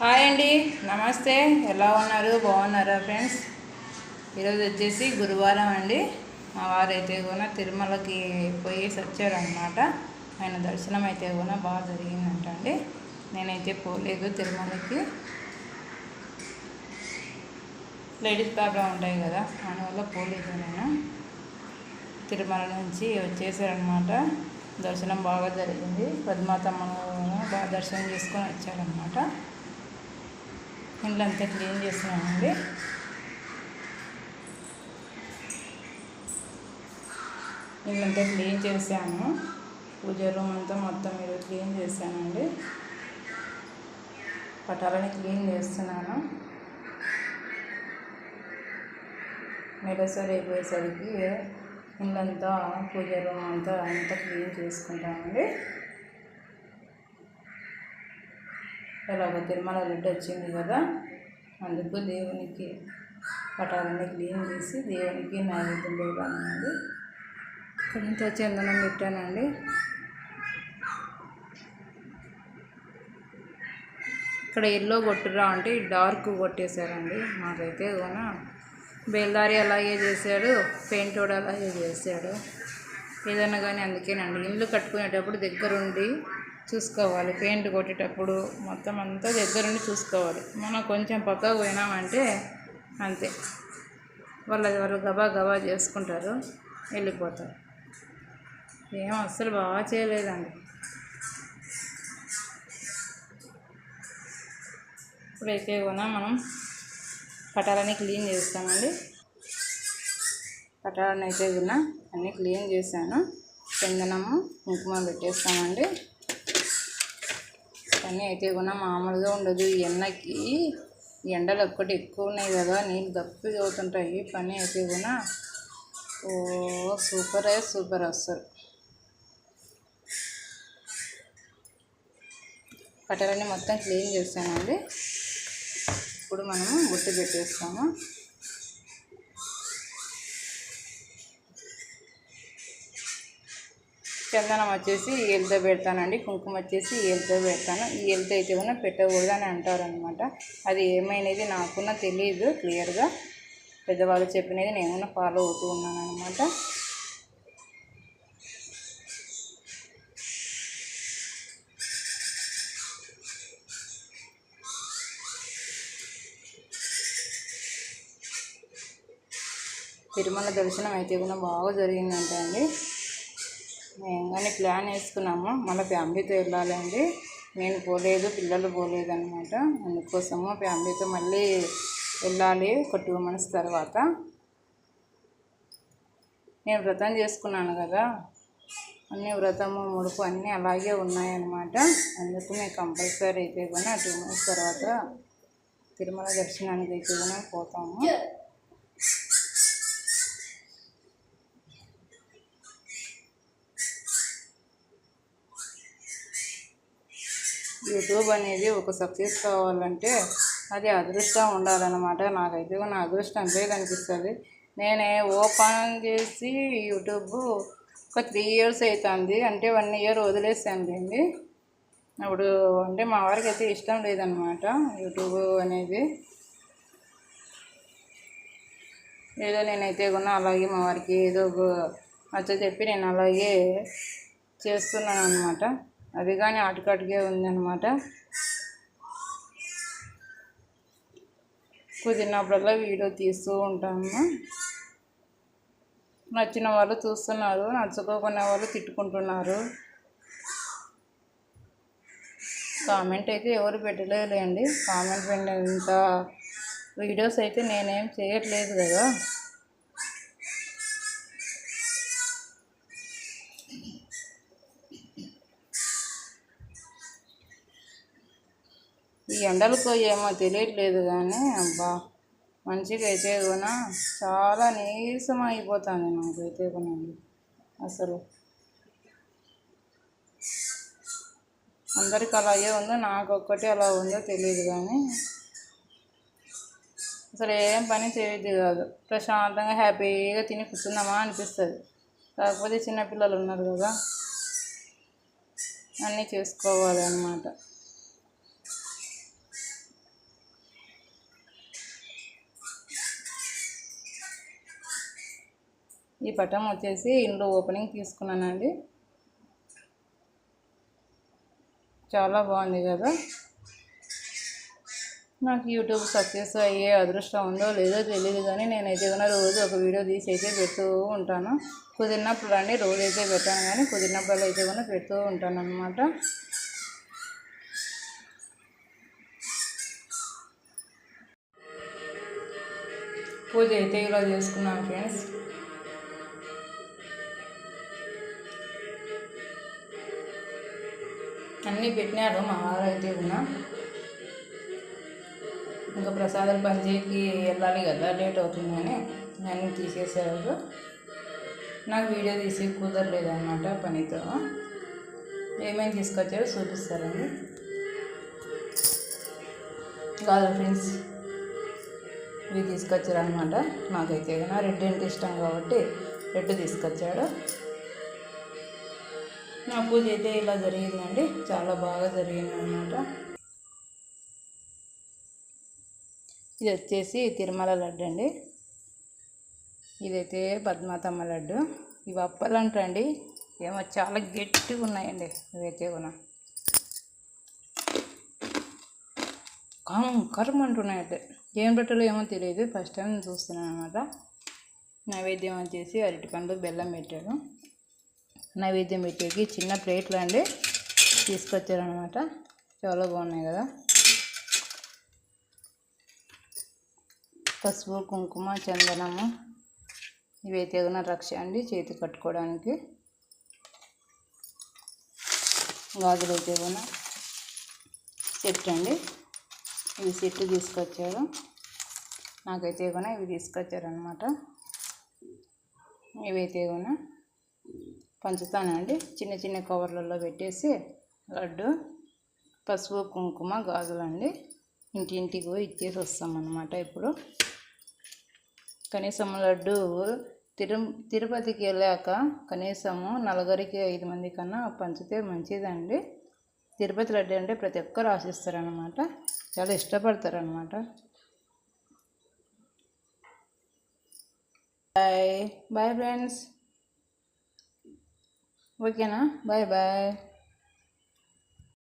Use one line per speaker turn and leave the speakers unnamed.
Hi అండి నమస్తే. ఎలా ఉన్నారు? బాగున్నారా ఫ్రెండ్స్? ఈరోజు వచ్చేసి గురువారం అండి. మా వారు అయితే కూడా తిరుమలకి పోయేసి వచ్చారనమాట ఆయన దర్శనం అయితే కూడా బాగా జరిగిందంట అండి నేనైతే పోలేదు తిరుమలకి. లేడీస్ ప్రాబ్లం ఉంటాయి కదా దానివల్ల పోలేదు నేను. తిరుమల నుంచి వచ్చేసారనమాట దర్శనం బాగా జరిగింది. పద్మాతమ్మ బాగా దర్శనం చేసుకొని వచ్చారనమాట ఇండ్లంతా అంతా క్లీన్ చేస్తున్నామండి. ఇల్లంతా క్లీన్ చేశాను. పూజ రూమ్ అంతా మొత్తం మీరు క్లీన్ చేశానండి. పటాలని క్లీన్ చేస్తున్నాను. నెలసరి అయిపోయేసరికి ఇల్లంతా పూజ రూమ్ అంతా అంతా క్లీన్ చేసుకుంటామండి. ఇలాగ తిరుమల రెడ్డి వచ్చింది కదా అందుకు దేవునికి పటాలన్నీ క్లీన్ చేసి దేవునికి నైవేద్యం పెడతానండి కొంత చందనం పెట్టానండి. ఇక్కడ ఎల్లో కొట్టురా అంటే డార్క్ కొట్టేశారండి. మాకైతే కూడా బేల్దారి అలాగే చేశాడు పెయింట్ కూడా అలాగే చేశాడు. ఏదైనా కానీ అందుకేనండి. ఇల్లు కట్టుకునేటప్పుడు దగ్గరుండి చూసుకోవాలి. పెయింట్ కొట్టేటప్పుడు మొత్తం అంతా దగ్గరుండి చూసుకోవాలి. మనం కొంచెం పక్కకు పోయినామంటే అంతే. వాళ్ళది వాళ్ళు గబా గబా చేసుకుంటారు వెళ్ళిపోతారు. ఏం అస్సలు బాగా చేయలేదండి. ఇప్పుడైతే కూడా మనం పటాలని క్లీన్ చేస్తామండి. పటాలని అయితే కూడా అన్నీ క్లీన్ చేశాను. చందనము కుంకుమ పెట్టేస్తామండి. పని అయితే కూడా మామూలుగా ఉండదు. ఎండకి ఎండలు ఒక్కటి ఎక్కువ ఉన్నాయి కదా నీళ్ళు దప్పి అవుతుంటాయి పని అయితే కూడా ఓ సూపర్ సూపర్ వస్తారు కట్టెలన్నీ మొత్తం క్లీన్ చేసానండి. ఇప్పుడు మనము బుట్టు పెట్టేస్తాము. చందనం వచ్చేసి ఏలుతో పెడతానండి. కుంకుమ వచ్చేసి ఏలుతో పెడతాను. ఈ ఏలుతో అయితే కూడా పెట్టకూడదు అని అంటారనమాట అది ఏమైనది నాకున్న తెలియదు క్లియర్గా. పెద్దవాళ్ళు చెప్పినది నేను కూడా ఫాలో అవుతూ ఉన్నాను అనమాట తిరుమల దర్శనం అయితే కూడా బాగా జరిగిందంట అండి. మేము కానీ ప్లాన్ వేసుకున్నాము. మళ్ళీ ఫ్యామిలీతో వెళ్ళాలండి. నేను పోలేదు పిల్లలు పోలేదు అనమాట అందుకోసము ఫ్యామిలీతో మళ్ళీ వెళ్ళాలి ఒక టూ మంత్స్ తర్వాత. నేను వ్రతం చేసుకున్నాను కదా. అన్ని వ్రతము ముడుపు అన్నీ అలాగే ఉన్నాయన్నమాట. అందుకు మేము కంపల్సరీ అయితే కూడా టూ మంత్స్ తర్వాత తిరుమల దర్శనానికి అయితే కూడా పోతాము. యూట్యూబ్ అనేది ఒక సక్సెస్ కావాలంటే అది అదృష్టం ఉండాలన్నమాట. నాకైతే నా అదృష్టం అంతే కనిపిస్తుంది. నేనే ఓపెన్ చేసి యూట్యూబ్ ఒక త్రీ ఇయర్స్ అవుతుంది అంటే వన్ ఇయర్ వదిలేసాను లేండి అప్పుడు అంటే మా వారికి అయితే ఇష్టం లేదనమాట యూట్యూబ్ అనేది. ఏదో నేనైతే కూడా అలాగే మా వారికి ఏదో నచ్చ చెప్పి నేను అలాగే చేస్తున్నాను అనమాట అది కానీ అటుకటుకే ఉందన్నమాట. కుదిరినప్పుడల్లా వీడియో తీస్తూ ఉంటాము. నచ్చిన వాళ్ళు చూస్తున్నారు నచ్చుకోకున్న వాళ్ళు తిట్టుకుంటున్నారు. కామెంట్ అయితే ఎవరు పెట్టలేదులేండి. కామెంట్ పెట్టినంత వీడియోస్ అయితే నేనేం చేయట్లేదు కదా. ఈ ఎండలకు ఏమో తెలియట్లేదు కానీ అబ్బా మంచిగా అయితే కూడా చాలా నీరసం అయిపోతాను నాకైతే కొనండి అసలు. అందరికి అలాగే ఉందో నాకు ఒక్కటే అలా ఉందో తెలియదు కానీ అసలు ఏం పని చేయద్దు కాదు. ప్రశాంతంగా హ్యాపీగా తిని కూర్చుందామా అనిపిస్తుంది. కాకపోతే చిన్నపిల్లలు ఉన్నారు కదా అన్నీ చేసుకోవాలి అన్నమాట ఈ పటం వచ్చేసి ఇంట్లో ఓపెనింగ్ తీసుకున్నానండి. చాలా బాగుంది కదా. నాకు యూట్యూబ్ సక్సెస్ అయ్యే అదృష్టం ఉందో లేదో తెలియదు కానీ నేనైతే కన్నా రోజు ఒక వీడియో తీసి అయితే పెడుతూ ఉంటాను. కుదిరినప్పుడు అండి రోజు అయితే పెట్టాను కానీ కుదిరినప్పుడు అయితే కన్నా పెడుతూ ఉంటాను అనమాట పూజ అయితే ఇలా చేసుకున్నాను ఫ్రెండ్స్. అన్నీ పెట్టినారు మా వారు ఉన్న కూడా. ఇంకా ప్రసాదాలు పంచేకి వెళ్ళాలి కదా లేట్ అవుతుందని నన్ను తీసేసారు నాకు వీడియో తీసి కుదరలేదు అనమాట పనితో. ఏమేమి తీసుకొచ్చారో చూపిస్తారండి. కాదు ఫ్రెండ్స్ ఇవి తీసుకొచ్చారు అనమాట నాకైతే రెడ్ అంటే ఇష్టం కాబట్టి రెడ్ తీసుకొచ్చాడు నా పూజ అయితే ఇలా జరిగిందండి. చాలా బాగా జరిగిందనమాట ఇది వచ్చేసి తిరుమల లడ్డు అండి. ఇదైతే పద్మాతమ్మ లడ్డు. ఇవి అప్పలు అంటండి ఏమో చాలా గట్టిగా ఉన్నాయండి. ఇవైతే కూడా. కరం కరం అంటున్నాయంటే. ఏం పెట్టాలో ఏమో తెలియదు. ఫస్ట్ టైం చూస్తున్నాను అనమాట నైవేద్యం వచ్చేసి అరటిపండు బెల్లం పెట్టాడు నైవేద్యం పెట్టేకి చిన్న ప్లేట్లు అండి తీసుకొచ్చారనమాట చాలా బాగున్నాయి కదా. పసుపు కుంకుమ చందనము ఇవైతే ఉన్న రక్ష అండి చేతి కట్టుకోవడానికి. గాజులు అయితే కూడా సెట్ అండి. ఇవి సెట్ తీసుకొచ్చారు. నాకైతే కూడా ఇవి తీసుకొచ్చారనమాట ఇవైతే కూడా పంచుతానండి చిన్న చిన్న కవర్లలో పెట్టేసి లడ్డు పసుపు కుంకుమ గాజులండి. ఇంటింటికి పోయి ఇచ్చేసి వస్తామన్నమాట ఇప్పుడు. కనీసం లడ్డు తిరు తిరుపతికి వెళ్ళాక కనీసము నలుగురికి ఐదు మంది కన్నా పంచితే మంచిదండి. తిరుపతి లడ్డు అంటే ప్రతి ఒక్కరు ఆశిస్తారనమాట చాలా ఇష్టపడతారనమాట బాయ్ బాయ్ ఫ్రెండ్స్ ఓకేనా బాయ్ బాయ్